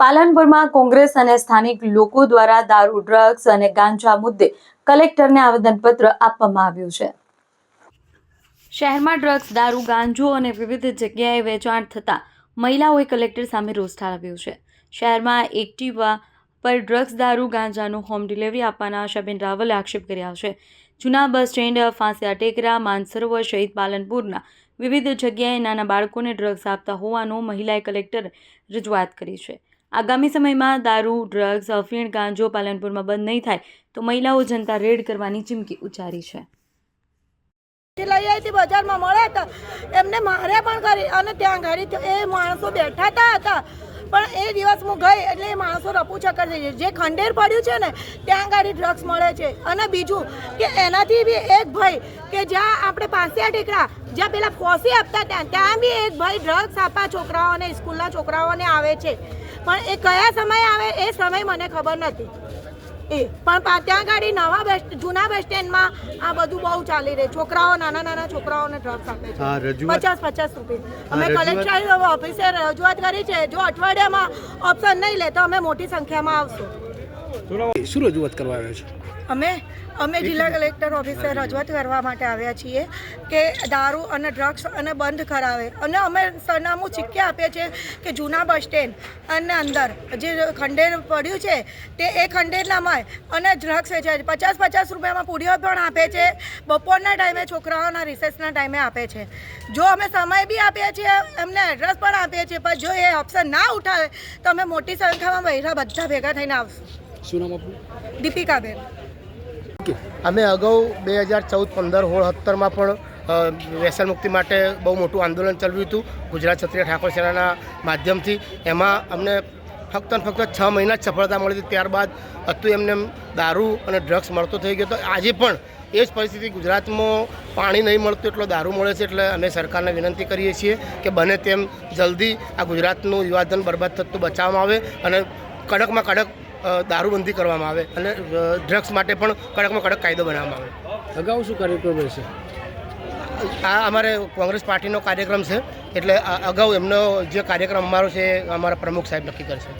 પાલનપુરમાં કોંગ્રેસ અને સ્થાનિક લોકો દ્વારા દારૂ, ડ્રગ્સ અને ગાંજા મુદ્દે કલેક્ટરને આવેદનપત્ર આપવામાં આવ્યું છે. શહેરમાં ડ્રગ્સ, દારૂ, ગાંજો અને વિવિધ જગ્યાએ વેચાણ થતાં મહિલાઓએ કલેક્ટર સામે રોષ ઠાલવ્યો છે. શહેરમાં એક્ટિવા પર ડ્રગ્સ, દારૂ, ગાંજાનું હોમ ડિલિવરી આપવાના આશાબેન રાવલે આક્ષેપ કર્યા છે. જૂના બસ સ્ટેન્ડ, ફાંસિયા ટેકરા, માનસરોવર સહિત પાલનપુરના વિવિધ જગ્યાએ નાના બાળકોને ડ્રગ્સ આપતા હોવાનો મહિલાએ કલેક્ટર રજૂઆત કરી છે. આગામી સમયમાં દારૂ ડ્રગ્સ અફીણ, ગાંજો પાલનપુરમાં બંધ નહીં થાય તો મહિલાઓ જનતા રેડ કરવાની ચીમકી ઉચ્ચારી છે. લઈ આવી હતી બજારમાં મળે હતા એમને મારે પણ કરી અને ત્યાં ઘડી એ માણસો બેઠા હતા. પણ એ દિવસ હું ગઈ એટલે એ માણસો રપુ ચક્કર થઈ જાય જે ખંડેર પડ્યું છે ને, ત્યાં ગાડી ડ્રગ્સ મળે છે. અને બીજું કે એનાથી બી એક ભાઈ કે જ્યાં આપણે પાસિયા ટેકરા, જ્યાં પેલા ફોસી આપતા ત્યાં ત્યાં બી એક ભાઈ ડ્રગ્સ આપવા છોકરાઓને, સ્કૂલના છોકરાઓને આવે છે. પણ એ કયા સમયે આવે એ સમય મને ખબર નથી. એ પણ ત્યાં ગાડી નવા બસ જૂના બસ સ્ટેન્ડમાં આ બધું બહુ ચાલી રહ્યું છોકરાઓ નાના નાના છોકરાઓને ડ્રગ્સ આપે છે. પચાસ પચાસ રૂપિયા. અમે કલેક્ટર ઓફિસે રજૂઆત કરી છે. જો અઠવાડિયામાં ઓપ્શન નહીં લે તો અમે મોટી સંખ્યામાં આવશું. શું રજૂઆત કરવા આવ્યા છે? અમે અમે જિલ્લા કલેક્ટર ઓફિસે રજૂઆત કરવા માટે આવ્યા છીએ કે દારૂ અને ડ્રગ્સ અને બંધ કરાવે. અને અમે સરનામું ચીક્કી આપીએ છીએ કે જૂના બસ સ્ટેન્ડ અને અંદર જે ખંડેર પડ્યું છે તે એ ખંડેરનામાં અને ડ્રગ્સ છે. પચાસ પચાસ રૂપિયામાં પૂરીઓ પણ આપે છે. બપોરના ટાઈમે છોકરાઓના રિસેસના ટાઈમે આપે છે. જો અમે સમય બી આપીએ છીએ એમને એડ્રેસ પણ આપીએ છીએ પણ જો એ ઓપ્શન ના ઉઠાવે તો અમે મોટી સંખ્યામાં બૈરા બધા ભેગા થઈને આવશું. શું નામ આપણું દીપિકાબેન. અમે અગાઉ બે હજાર ચૌદ, પંદર હોળ સત્તરમાં પણ વ્યસન મુક્તિ માટે બહુ મોટું આંદોલન ચલાવ્યું હતું ગુજરાત ક્ષત્રિય ઠાકોર સેનાના માધ્યમથી. એમાં અમને ફક્ત ને ફક્ત છ મહિના જ સફળતા મળી હતી. ત્યારબાદ હતું એમને એમ દારૂ અને ડ્રગ્સ મળતો થઈ ગયો તો આજે પણ એ જ પરિસ્થિતિ ગુજરાતમાં પાણી નહીં મળતું એટલો દારૂ મળે છે એટલે અમે સરકારને વિનંતી કરીએ છીએ કે બને તેમ જલ્દી આ ગુજરાતનું યુવાધન બરબાદ થતું બચાવવામાં આવે અને કડકમાં કડક દારૂબંધી કરવામાં આવે અને ડ્રગ્સ માટે પણ કડકમાં કડક કાયદો બનાવવામાં આવે. અગાઉ શું કાર્યક્રમ રહેશે? આ અમારે કોંગ્રેસ પાર્ટીનો કાર્યક્રમ છે એટલે અગાઉ એમનો જે કાર્યક્રમ અમારો છે એ અમારા પ્રમુખ સાહેબ નક્કી કરશે.